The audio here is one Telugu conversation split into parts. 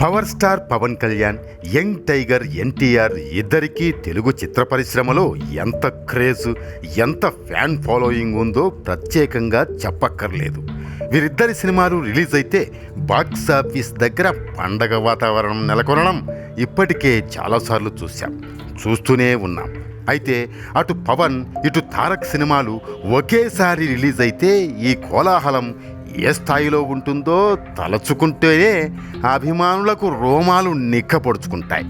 Power star Pawan Kalyan young tiger NTR ఇద్దరికీ తెలుగు చిత్ర పరిశ్రమలో ఎంత క్రేజ్ ఎంత ఫ్యాన్ ఫాలోయింగ్ ఉందో ప్రత్యేకంగా చెప్పక్కర్లేదు. వీరిద్దరి సినిమాలు రిలీజ్ అయితే బాక్స్ ఆఫీస్ దగ్గర పండగ వాతావరణం నెలకొనడం ఇప్పటికే చాలాసార్లు చూశాం చూస్తూనే ఉన్నాం. అయితే అటు పవన్ ఇటు తారక్ సినిమాలు ఒకేసారి రిలీజ్ అయితే ఈ కోలాహలం ఏ స్థాయిలో ఉంటుందో తలచుకుంటేనే అభిమానులకు రోమాలు నిక్కపొడుచుకుంటాయి.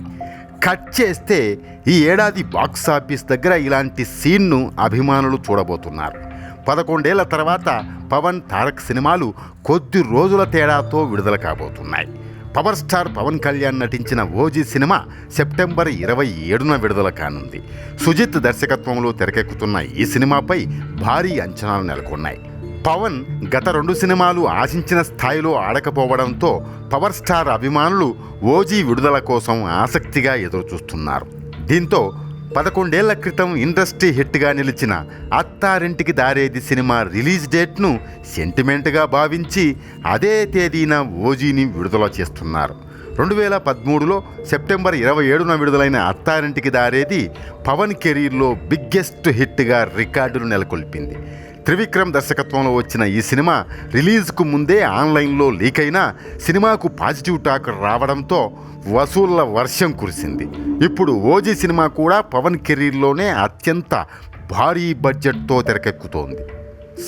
కట్ చేస్తే ఈ ఏడాది బాక్స్ ఆఫీస్ దగ్గర ఇలాంటి సీన్ను అభిమానులు చూడబోతున్నారు. పదకొండేళ్ళ తర్వాత పవన్ తారక్ సినిమాలు కొద్ది రోజుల తేడాతో విడుదల కాబోతున్నాయి. పవర్ స్టార్ పవన్ కళ్యాణ్ నటించిన ఓజీ సినిమా సెప్టెంబర్ ఇరవై ఏడున విడుదల కానుంది. సుజిత్ దర్శకత్వంలో తెరకెక్కుతున్న ఈ సినిమాపై భారీ అంచనాలు నెలకొన్నాయి. పవన్ గత రెండు సినిమాలు ఆశించిన స్థాయిలో ఆడకపోవడంతో పవర్ స్టార్ అభిమానులు ఓజీ విడుదల కోసం ఆసక్తిగా ఎదురుచూస్తున్నారు. దీంతో పదకొండేళ్ళ క్రితం ఇండస్ట్రీ హిట్గా నిలిచిన అత్తారింటికి దారేది సినిమా రిలీజ్ డేట్ను సెంటిమెంట్గా భావించి అదే తేదీన ఓజీని విడుదల చేస్తున్నారు. రెండు వేల పదమూడులో సెప్టెంబర్ ఇరవై ఏడున విడుదలైన అత్తారింటికి దారేది పవన్ కెరీర్లో బిగ్గెస్ట్ హిట్గా రికార్డులు నెలకొల్పింది. త్రివిక్రమ్ దర్శకత్వంలో వచ్చిన ఈ సినిమా రిలీజ్కు ముందే ఆన్లైన్లో లీక్ అయినా సినిమాకు పాజిటివ్ టాక్ రావడంతో వసూళ్ళ వర్షం కురిసింది. ఇప్పుడు ఓజీ సినిమా కూడా పవన్ కెరీర్లోనే అత్యంత భారీ బడ్జెట్తో తెరకెక్కుతోంది.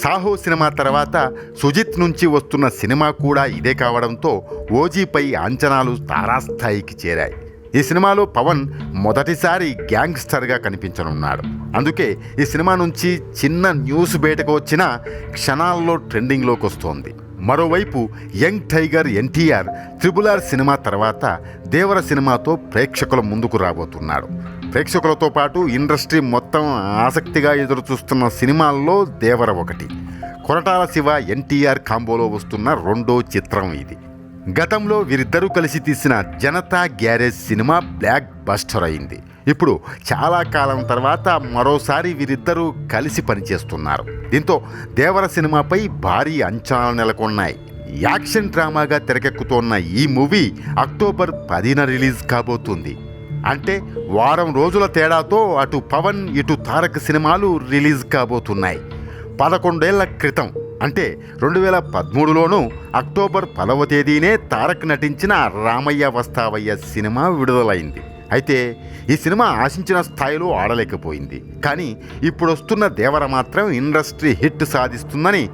సాహో సినిమా తర్వాత సుజిత్ నుంచి వస్తున్న సినిమా కూడా ఇదే కావడంతో ఓజీపై అంచనాలు తారాస్థాయికి చేరాయి. ఈ సినిమాలో పవన్ మొదటిసారి గ్యాంగ్స్టర్గా కనిపించనున్నాడు. అందుకే ఈ సినిమా నుంచి చిన్న న్యూస్ బయటకు వచ్చిన క్షణాల్లో ట్రెండింగ్లోకి వస్తోంది. మరోవైపు young tiger NTR triple R cinema తర్వాత దేవర సినిమాతో ప్రేక్షకుల ముందుకు రాబోతున్నాడు. ప్రేక్షకులతో పాటు ఇండస్ట్రీ మొత్తం ఆసక్తిగా ఎదురుచూస్తున్న సినిమాల్లో దేవర ఒకటి. కొరటాల శివ ఎన్టీఆర్ కాంబోలో వస్తున్న రెండో చిత్రం ఇది. గతంలో వీరిద్దరూ కలిసి తీసిన Janatha garage cinema blockbuster అయింది. ఇప్పుడు చాలా కాలం తర్వాత మరోసారి వీరిద్దరూ కలిసి పనిచేస్తున్నారు. దీంతో దేవర సినిమాపై భారీ అంచనాలు నెలకొన్నాయి. యాక్షన్ డ్రామాగా తెరకెక్కుతోన్న ఈ మూవీ అక్టోబర్ పదిన రిలీజ్ కాబోతుంది. అంటే వారం రోజుల తేడాతో అటు పవన్ ఇటు తారక్ సినిమాలు రిలీజ్ కాబోతున్నాయి. పదకొండేళ్ళ క్రితం. అంటే రెండు వేల పదమూడులోనూ అక్టోబర్ పదవ తేదీనే తారక్ నటించిన రామయ్య వస్తావయ్య సినిమా విడుదలైంది. అయితే ఈ సినిమా ఆశించిన స్థాయిలో ఆడలేకపోయింది. కానీ ఇప్పుడు వస్తున్న దేవర మాత్రం ఇండస్ట్రీ హిట్ సాధిస్తుందని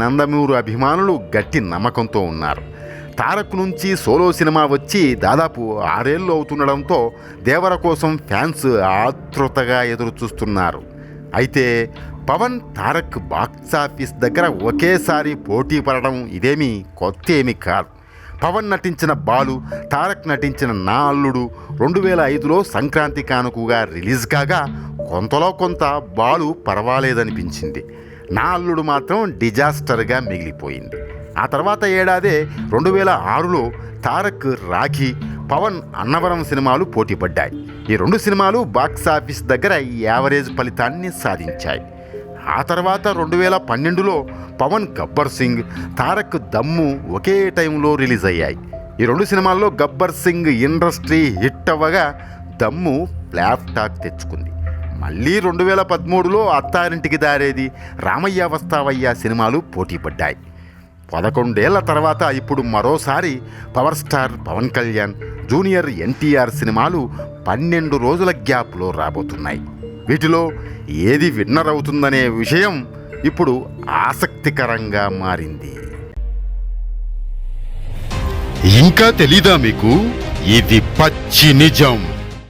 నందమూరు అభిమానులు గట్టి నమ్మకంతో ఉన్నారు. తారక్ నుంచి సోలో సినిమా వచ్చి దాదాపు ఆరేళ్ళు అవుతుండడంతో దేవర కోసం ఫ్యాన్స్ ఆతృతగా ఎదురు చూస్తున్నారు అయితే పవన్ తారక్ బాక్సాఫీస్ దగ్గర ఒకేసారి పోటీ పడడం ఇదేమీ కొత్త ఏమీ కాదు. పవన్ నటించిన బాలు తారక్ నటించిన నా అల్లుడు రెండు వేల ఐదులో సంక్రాంతి కానుకగా రిలీజ్ కాగా కొంతలో కొంత బాలు పర్వాలేదనిపించింది. నా అల్లుడు మాత్రం డిజాస్టర్గా మిగిలిపోయింది. ఆ తర్వాత ఏడాదే రెండు వేల ఆరులో తారక్ రాఖీ పవన్ అన్నవరం సినిమాలు పోటీపడ్డాయి. ఈ రెండు సినిమాలు బాక్స్ ఆఫీస్ దగ్గర యావరేజ్ ఫలితాన్ని సాధించాయి. ఆ తర్వాత రెండు వేల పన్నెండులో పవన్ గబ్బర్ సింగ్ తారక్ దమ్ము ఒకే టైంలో రిలీజ్ అయ్యాయి. ఈ రెండు సినిమాల్లో గబ్బర్ సింగ్ ఇండస్ట్రీ హిట్ అవ్వగా దమ్ము ఫ్లాప్ టాక్ తెచ్చుకుంది. మళ్ళీ రెండు వేల పదమూడులో అత్తారింటికి దారేది రామయ్య వస్తావయ్య సినిమాలు పోటీపడ్డాయి పదకొండేళ్ళ తర్వాత ఇప్పుడు మరోసారి power star Pawan Kalyan junior NTR సినిమాలు పన్నెండు రోజుల గ్యాప్లో రాబోతున్నాయి. వీటిలో ఏది విన్నర్ అవుతుందనే విషయం ఇప్పుడు ఆసక్తికరంగా మారింది. ఇంకా తెలీదా మీకు? ఇది పచ్చి నిజం.